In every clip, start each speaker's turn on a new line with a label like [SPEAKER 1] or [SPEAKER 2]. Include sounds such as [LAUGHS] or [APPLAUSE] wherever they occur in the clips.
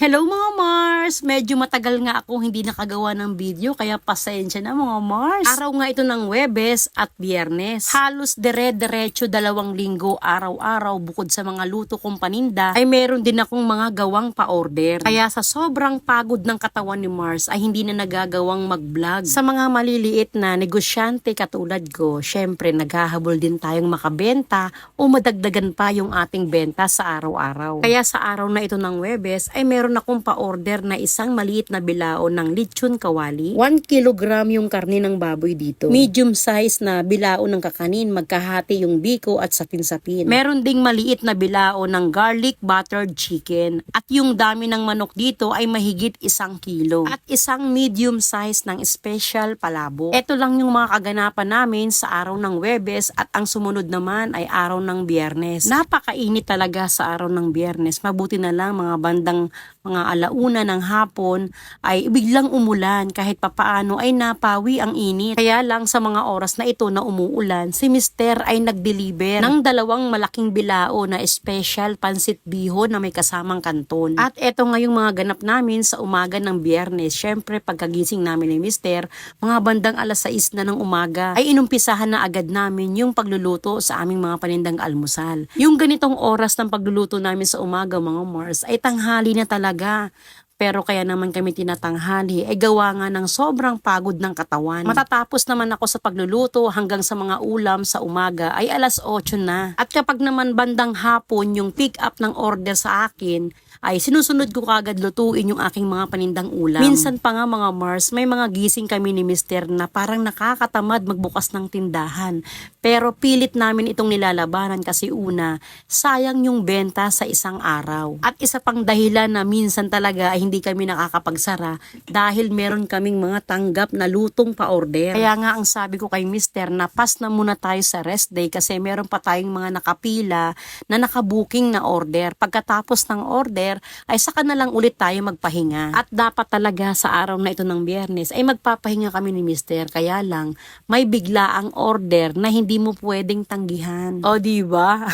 [SPEAKER 1] Hello mga Mars! Medyo matagal nga ako hindi nakagawa ng video kaya pasensya na mga Mars. Araw nga ito ng Webes at Biyernes. Halos dire-diretso dalawang linggo araw-araw bukod sa mga luto kong paninda ay meron din akong mga gawang pa-order. Kaya sa sobrang pagod ng katawan ni Mars ay hindi na nagagawang mag-vlog. Sa mga maliliit na negosyante katulad ko, syempre naghahabol din tayong makabenta o madagdagan pa yung ating benta sa araw-araw. Kaya sa araw na ito ng Webes ay meron akong pa-order na isang maliit na bilao ng lechon kawali. 1 kilogram yung karne ng baboy dito. Medium size na bilao ng kakanin, magkahati yung biko at sapin-sapin. Meron ding maliit na bilao ng garlic buttered chicken. At yung dami ng manok dito ay mahigit isang kilo. At isang medium size ng special palabo. Ito lang yung mga kaganapan namin sa araw ng Webes at ang sumunod naman ay araw ng Biyernes. Napakainit talaga sa araw ng Biyernes. Mabuti na lang mga bandang mga alauna ng hapon ay biglang umulan kahit papaano ay napawi ang init. Kaya lang sa mga oras na ito na umuulan, si Mister ay nag-deliver ng dalawang malaking bilao na special pansit bihon na may kasamang kanton. At eto nga yung mga ganap namin sa umaga ng biyernes. Syempre pagkagising namin ni Mister, mga bandang alas 6 na ng umaga ay inumpisahan na agad namin yung pagluluto sa aming mga panindang almusal. Yung ganitong oras ng pagluluto namin sa umaga mga Mars ay tanghali na talaga. Pero kaya naman kami tinatanghali ay gawa nga ng sobrang pagod ng katawan. Matatapos naman ako sa pagluluto hanggang sa mga ulam sa umaga ay alas 8 na. At kapag naman bandang hapon yung pick up ng order sa akin, ay sinusunod ko kagad lutuin yung aking mga panindang ulam. Minsan pa nga mga Mars, may mga gising kami ni Mister na parang nakakatamad magbukas ng tindahan. Pero pilit namin itong nilalabanan kasi una, sayang yung benta sa isang araw. At isa pang dahilan na minsan talaga ay hindi kami nakakapagsara dahil meron kaming mga tanggap na lutong pa-order. Kaya nga ang sabi ko kay Mister na pas na muna tayo sa rest day kasi meron pa tayong mga nakapila na nakabuking na order. Pagkatapos ng order, ay saka na lang ulit tayo magpahinga. At dapat talaga sa araw na ito ng biyernes ay magpapahinga kami ni Mister. Kaya lang, may bigla ang order na hindi mo pwedeng tanggihan. O, di ba?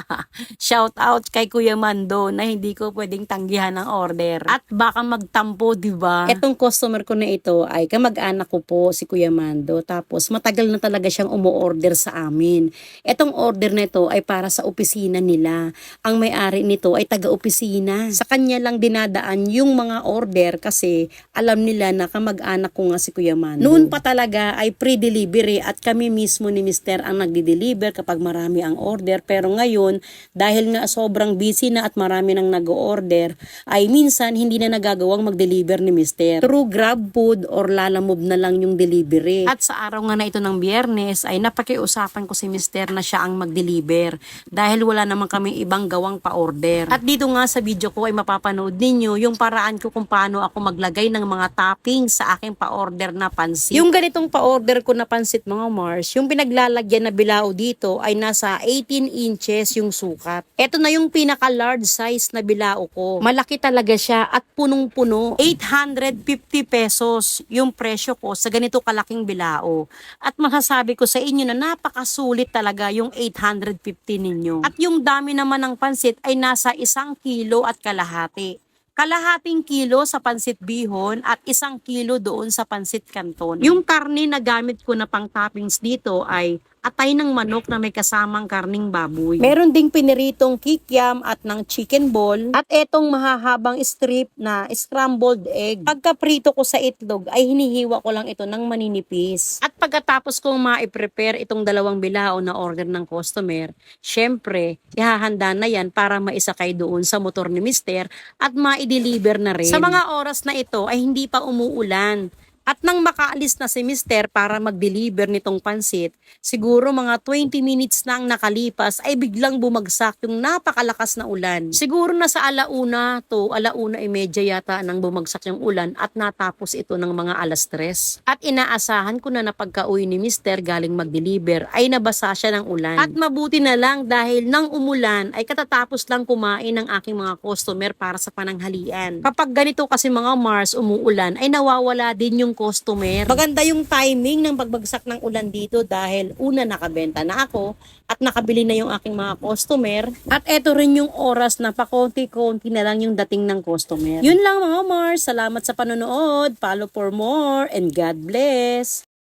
[SPEAKER 1] [LAUGHS] Shout out kay Kuya Mando na hindi ko pwedeng tanggihan ang order. At baka magtampo, di ba? Etong customer ko na ito ay kamag-anak ko po si Kuya Mando. Tapos matagal na talaga siyang umu-order sa amin. Etong order na ito ay para sa opisina nila. Ang may-ari nito ay taga-opisina. Sa kanya lang dinadaan yung mga order kasi alam nila na kamag-anak ko nga si Kuya Mando. Noon pa talaga ay pre-delivery at kami mismo ni Mister ang nagdi-deliver kapag marami ang order. Pero ngayon, dahil nga sobrang busy na at marami nang nag-order, ay minsan hindi na nagagawang mag-deliver ni Mister. Through Grab Food or Lalamove na lang yung delivery. At sa araw nga na ito ng biyernes ay napakiusapan ko si Mister na siya ang mag-deliver dahil wala naman kami ibang gawang pa-order. At dito nga sa video ko ay mapapanood ninyo yung paraan ko kung paano ako maglagay ng mga toppings sa aking pa-order na pansit. Yung ganitong pa-order ko na pansit mga Mars, yung pinaglalagyan na bilao dito ay nasa 18 inches yung sukat. Ito na yung pinaka-large size na bilao ko. Malaki talaga siya at punong-puno. 850 pesos yung presyo ko sa ganito kalaking bilao. At masasabi ko sa inyo na napakasulit talaga yung 850 ninyo. At yung dami naman ng pansit ay nasa isang kilo at kalahati. Kalahating kilo sa pansit bihon at isang kilo doon sa pansit canton. Yung karne na gamit ko na pang toppings dito ay atay ng manok na may kasamang karning baboy. Meron ding piniritong kikiam at ng chicken ball at etong mahahabang strip na scrambled egg. Pagkaprito ko sa itlog ay hinihiwa ko lang ito ng maninipis. At pagkatapos kong ma-prepare itong dalawang bilao na order ng customer, syempre, ihahanda na yan para maisakay doon sa motor ni Mister at ma-deliver na rin. Sa mga oras na ito ay hindi pa umuulan. At nang makaalis na si Mister para mag-deliver nitong pansit, siguro mga 20 minutes na ang nakalipas ay biglang bumagsak yung napakalakas na ulan. Siguro na sa alauna to alauna ay medya yata nang bumagsak yung ulan at natapos ito ng mga alas 3. At inaasahan ko na na pagka-uwi ni Mister galing mag-deliver ay nabasa siya ng ulan. At mabuti na lang dahil nang umulan ay katatapos lang kumain ng aking mga customer para sa pananghalian. Kapag ganito kasi mga Mars umuulan ay nawawala din yung customer. Maganda yung timing ng pagbagsak ng ulan dito dahil una nakabenta na ako at nakabili na yung aking mga customer. At eto rin yung oras na pakonti-konti na lang yung dating ng customer. Yun lang mga Mars. Salamat sa panonood. Follow for more and God bless.